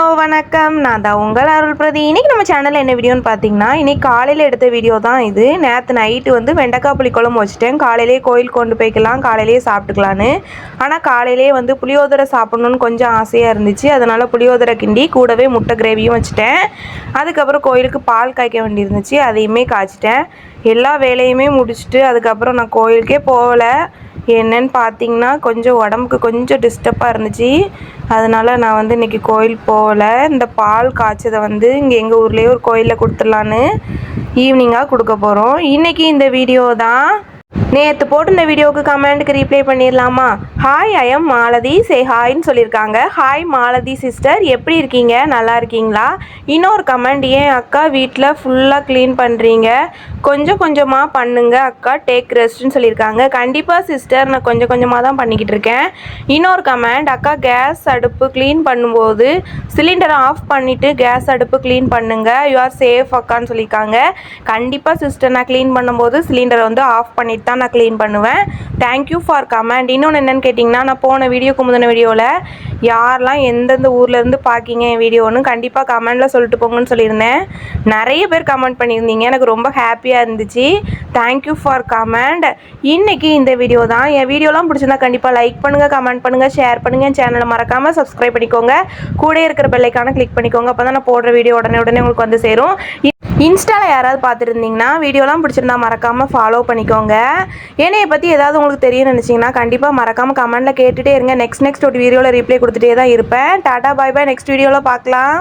Hello வணக்கம். நான் தான் உங்கள் அருள் பிரதி. இன்னைக்கு நம்ம சேனலில் என்ன வீடியோன்னு பார்த்தீங்கன்னா இன்னைக்கு காலையில் எடுத்த வீடியோ தான் இது. நேற்று நைட்டு வந்து வெண்டைக்காய் புளி குழம்பு வச்சுட்டேன். காலையிலேயே கோயில் கொண்டு போய்க்கலாம் காலையிலேயே சாப்பிட்டுக்கலான்னு. ஆனால் காலையிலேயே வந்து புளியோதரை சாப்பிட்ணுன்னு கொஞ்சம் ஆசையாக இருந்துச்சு. அதனால் புளியோதரை கிண்டி கூடவே முட்டை கிரேவியும் வச்சுட்டேன். அதுக்கப்புறம் கோயிலுக்கு பால் காய்க்க வேண்டியிருந்துச்சு. அதையுமே காய்ச்சிட்டேன். எல்லா வேலையுமே முடிச்சுட்டு அதுக்கப்புறம் நான் கோயிலுக்கே போகல. என்னன்னு பார்த்தீங்கன்னா கொஞ்சம் உடம்புக்கு கொஞ்சம் டிஸ்டர்பாக இருந்துச்சு. அதனால் நான் வந்து இன்றைக்கி கோயில் போகல. இந்த பால் காய்ச்சதை வந்து இங்கே எங்கள் ஊர்லேயே ஒரு கோயிலில் கொடுத்துடலான்னு ஈவினிங்காக கொடுக்க போகிறோம் இன்றைக்கி இந்த வீடியோ தான். நேற்று போட்டு இந்த வீடியோவுக்கு கமெண்ட்டுக்கு ரீப்ளை பண்ணிடலாமா hi I am Malathi say ஹாய்ன்னு சொல்லியிருக்காங்க ஹாய் மாலதி சிஸ்டர் எப்படி இருக்கீங்க? நல்லா இருக்கீங்களா? இன்னொரு கமெண்ட் ஏன் அக்கா வீட்டில் ஃபுல்லாக க்ளீன் பண்ணுறீங்க கொஞ்சம் கொஞ்சமாக பண்ணுங்க அக்கா. டேக் ரெஸ்ட்னு சொல்லியிருக்காங்க கண்டிப்பாக சிஸ்டர் நான் கொஞ்சம் கொஞ்சமாக தான் பண்ணிக்கிட்டு இருக்கேன். இன்னொரு கமெண்ட் அக்கா கேஸ் அடுப்பு க்ளீன் பண்ணும்போது சிலிண்டரை ஆஃப் பண்ணிவிட்டு கேஸ் அடுப்பு க்ளீன் பண்ணுங்க. யூ ஆர் சேஃப் அக்கான்னு சொல்லியிருக்காங்க கண்டிப்பாக சிஸ்டர் நான் க்ளீன் பண்ணும்போது சிலிண்டரை வந்து ஆஃப் பண்ணிட்டு தான் நான் க்ளீன் பண்ணுவேன். தேங்க்யூ ஃபார் கமெண்ட் இன்னொன்று என்னென்னு கேட்டிங்கன்னா நான் போன வீடியோக்கு முந்தின வீடியோவில் யாரெல்லாம் எந்தெந்த ஊர்லேருந்து பார்க்கிங்க என் வீடியோன்னு கண்டிப்பாக கமெண்டில் சொல்லிட்டு போங்கன்னு சொல்லியிருந்தேன். நிறைய பேர் கமெண்ட் பண்ணியிருந்தீங்க. எனக்கு ரொம்ப ஹாப்பியாக இருந்துச்சு. தேங்க்யூ ஃபார் கமெண்ட் இன்றைக்கி இந்த வீடியோ தான். என் வீடியோலாம் பிடிச்சிருந்தா கண்டிப்பாக லைக் பண்ணுங்கள் கமெண்ட் பண்ணுங்கள் ஷேர் பண்ணுங்கள் என் சேனலை மறக்காமல் சப்ஸ்கிரைப் பண்ணிக்கோங்க. கூட இருக்கிற பெல்லைக்கான கிளிக் பண்ணிக்கோங்க. அப்போ தான் நான் போடுற வீடியோ உடனே உடனே உங்களுக்கு வந்து சேரும். இன்ஸ்டாவில் யாராவது பார்த்துருந்தீங்கன்னா வீடியோலாம் பிடிச்சிருந்தா மறக்காமல் ஃபாலோ பண்ணிக்கோங்க. என்னையை பற்றி ஏதாவது உங்களுக்கு தெரியும் நினச்சிங்கன்னா கண்டிப்பாக மறக்காமல் கமெண்ட்டில் கேட்டுகிட்டே இருங்க. நெக்ஸ்ட் நெக்ஸ்ட் ஒரு வீடியோவில் ரிப்ளை கொடுத்துட்டே தான் இருப்பேன். டாடா பாய் பாய் நெக்ஸ்ட் வீடியோவில் பார்க்கலாம்.